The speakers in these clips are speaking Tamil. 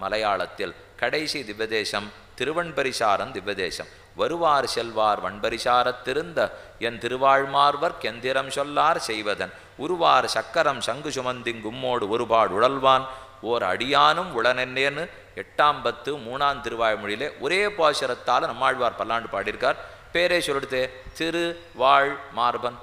மலையாளத்தில் கடைசி திவ்யதேசம் திருவன்பரிசாரன் திவ்யதேசம். வருவார் செல்வார் வன்பரிசாரத் திருந்த என் திருவாழ்மார்வர் கெந்திரம் சொல்லார் செய்வதன். உருவார் சக்கரம் சங்கு சுமந்திங்கும்மோடு ஒருபாடு உழல்வான். ஓர் அடியானும் உளனென்னேன்னு எட்டாம் பத்து மூணாம் திருவாய்மொழியிலே ஒரே பாசுரத்தால் நம்மாழ்வார் பல்லாண்டு பாடியிருக்கார். பேரே சொல்லிடுத்து திரு வாழ் மார்பன்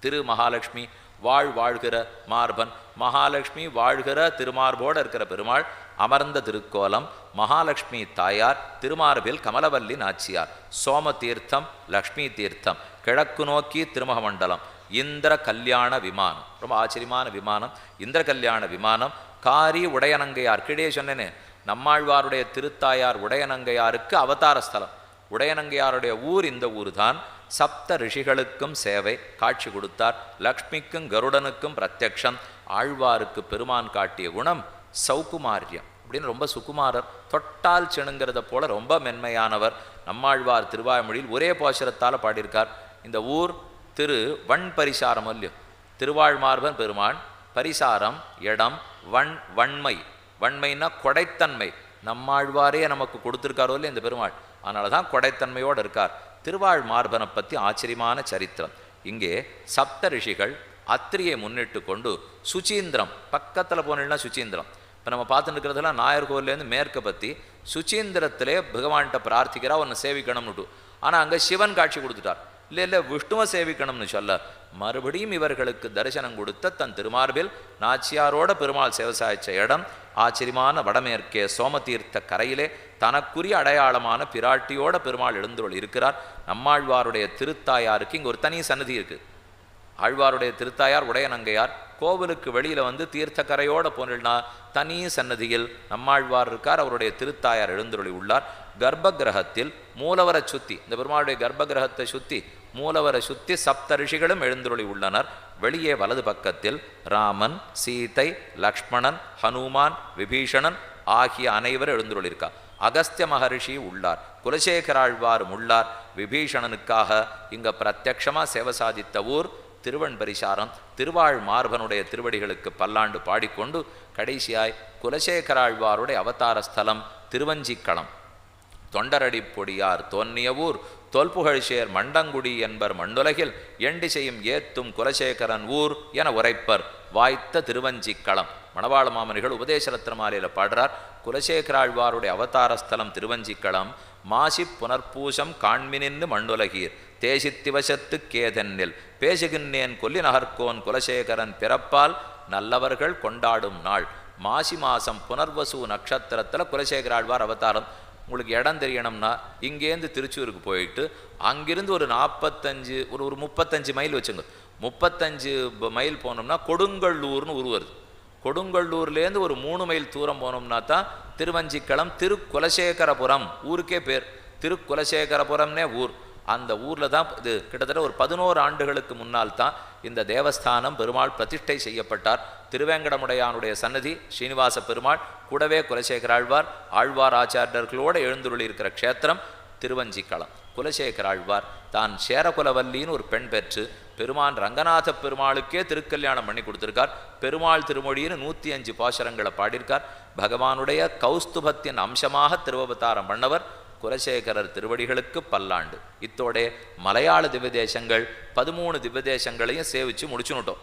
திரு மகாலட்சுமி வாழ் வாழ்கிற மார்பன். மகாலட்சுமி வாழ்கிற திருமார்போடு இருக்கிற பெருமாள் அமர்ந்த திருக்கோலம் மகாலட்சுமி தாயார் திருமார்பில் கமலவல்லி நாச்சியார். சோம தீர்த்தம் லக்ஷ்மி தீர்த்தம் கிழக்கு நோக்கி திருமகமண்டலம் இந்திர கல்யாண விமானம். ரொம்ப ஆச்சரியமான விமானம். இந்திர கல்யாண விமானம். காரி உடையனங்கையார் கீழே சொன்னேனே நம்மாழ்வாருடைய திருத்தாயார் உடையனங்கையாருக்கு அவதார ஸ்தலம். உடையனங்கையாருடைய ஊர் இந்த ஊர் தான் சப்த ரிஷிகளுக்கும் சேவை காட்சி கொடுத்தார். லக்ஷ்மிக்கும் கருடனுக்கும் பிரத்யக்ஷம். ஆழ்வாருக்கு பெருமான் காட்டிய குணம் சௌகுமாரியம் அப்படின்னு ரொம்ப சுகுமாரர். தொட்டால் சிணுங்கிறத போல ரொம்ப மென்மையானவர். நம்மாழ்வார் திருவாய்மொழியில் ஒரே போஷரத்தால் பாடியிருக்கார். இந்த ஊர் திரு வண் பரிசாரம் இல்லையோ? திருவாழ்மார்பன் பெருமான் பரிசாரம் இடம் வன் வன்மை வன்மைன்னா கொடைத்தன்மை. நம்மாழ்வாரே நமக்கு கொடுத்துருக்காரோ இல்லையா இந்த பெருமாள்? அதனால தான் கொடைத்தன்மையோடு இருக்கார். திருவாழ் மார்பனை பற்றி ஆச்சரியமான சரித்திரம். இங்கே சப்த ரிஷிகள் அத்திரியை முன்னிட்டு கொண்டு சுச்சீந்திரம் பக்கத்தில் போனீங்கன்னா சுச்சீந்திரம் இப்போ நம்ம பார்த்துட்டு இருக்கிறதெல்லாம் நாயர்கோவிலேருந்து மேற்க பற்றி சுச்சீந்திரத்திலே பகவான்கிட்ட பிரார்த்திக்கிறா உன்னை சேவிக்கணும்னுட்டு. ஆனால் அங்கே சிவன் காட்சி கொடுத்துட்டார். இல்லை இல்லை விஷ்ணுவை சேவிக்கணும்னு சொல்ல. மறுபடியும் இவர்களுக்கு தரிசனம் கொடுத்த தன் திருமார்பில் நாச்சியாரோட பெருமாள் சேவசாய்ச்ச இடம் ஆச்சரியமான வடமேற்கே சோமதீர்த்த கரையிலே தனக்குரிய அடையாளமான பிராட்டியோட பெருமாள் எழுந்துள்ள இருக்கிறார். நம்மாழ்வாருடைய திருத்தாயாருக்கு இங்கே ஒரு தனி சன்னதி இருக்குது ஆழ்வாருடைய திருத்தாயார் உடையநங்கையார் கோவிலுக்கு வெளியில் வந்து தீர்த்தக்கரையோடு போனா தனி சன்னதியில் நம்மாழ்வார் இருக்கார். அவருடைய திருத்தாயார் எழுந்துருளி உள்ளார். கர்ப்ப கிரகத்தில் மூலவரை சுத்தி இந்த பெருமாளுடைய கர்ப்ப கிரகத்தை சுத்தி மூலவரை சுத்தி சப்த ரிஷிகளும் எழுந்துருளி உள்ளனர். வெளியே வலது பக்கத்தில் ராமன் சீதை லக்ஷ்மணன் ஹனுமான் விபீஷணன் ஆகிய அனைவரும் எழுந்துருளிருக்கா. அகஸ்திய மகரிஷி உள்ளார். குலசேகராழ்வாரும் உள்ளார் விபீஷணனுக்காக இங்க பிரத்யக்ஷமாக சேவை சாதித்த ஊர் திருவன்பரிசாரம் திருவாழ் மார்பனுடைய திருவடிகளுக்கு பல்லாண்டு பாடிக்கொண்டு கடைசியாய் குலசேகராழ்வாருடைய அவதார ஸ்தலம் திருவஞ்சிக்களம் தொண்டரடி பொடியார் தோன்னிய ஊர் தொல்புகழ்சேர் மண்டங்குடி என்பர் மண்ணுலகில் எண்டிசையும் ஏத்தும் குலசேகரன் ஊர் என உரைப்பர் வாய்த்த திருவஞ்சிக்களம். மணவாள மாமனிகள் உபதேசரத்ன மாலையில் பாடுறார் குலசேகராழ்வாருடைய அவதார ஸ்தலம் திருவஞ்சிக்களம் மாசி புனர்பூசம் காண்மினின்னு மண்ணுலகீர் தேசித்திவசத்து கேதென்னில் பேசுகின்றேன் கொல்லி நகர்கோன் குலசேகரன் பிறப்பால் நல்லவர்கள் கொண்டாடும் நாள் மாசி மாசம் புனர்வசு நட்சத்திரத்தில் குலசேகராழ்வார் அவதாரம் உங்களுக்கு இடம் தெரியணும்னா இங்கேருந்து திருச்சூருக்கு போயிட்டு அங்கிருந்து ஒரு நாற்பத்தஞ்சு ஒரு ஒரு முப்பத்தஞ்சு மைல் வச்சுங்க. முப்பத்தஞ்சு ப- மைல் போனோம்னா கொடுங்கல்லூர்னு ஊர் வருது. கொடுங்கல்லூர்லேருந்து ஒரு மூணு மைல் தூரம் போனோம்னா தான் திருவஞ்சிக்களம் திருக்குலசேகரபுரம் ஊருக்கே பேர். திருக்குலசேகரபுரம்னே ஊர். அந்த ஊரில் தான் இது கிட்டத்தட்ட ஒரு பதினோரு ஆண்டுகளுக்கு முன்னால் தான் இந்த தேவஸ்தானம் பெருமாள் பிரதிஷ்டை செய்யப்பட்டார். திருவேங்கடமுடையானுடைய சன்னதி ஸ்ரீனிவாச பெருமாள் கூடவே குலசேகர ஆழ்வார் ஆழ்வார் ஆச்சாரியர்களோடு எழுந்துள்ளிருக்கிற க்ஷேத்திரம் திருவஞ்சிக்களம் குலசேகர ஆழ்வார் தான் சேரகுலவல்லின்னு ஒரு பெண் பெற்று பெருமான் ரங்கநாத பெருமாளுக்கே திருக்கல்யாணம் பண்ணி கொடுத்துருக்கார். பெருமாள் திருமொழின்னு நூற்றி அஞ்சு பாசுரங்களை பாடியிருக்கார். பகவானுடைய கௌஸ்துபத்தின் அம்சமாக திருவவதாரம் பண்ணவர். குலசேகரர் திருவடிகளுக்கு பல்லாண்டு. இத்தோடே மலையாள திவ்யதேசங்கள் பதிமூணு திவ்யதேசங்களையும் சேவிச்சு முடிச்சுனுட்டோம்.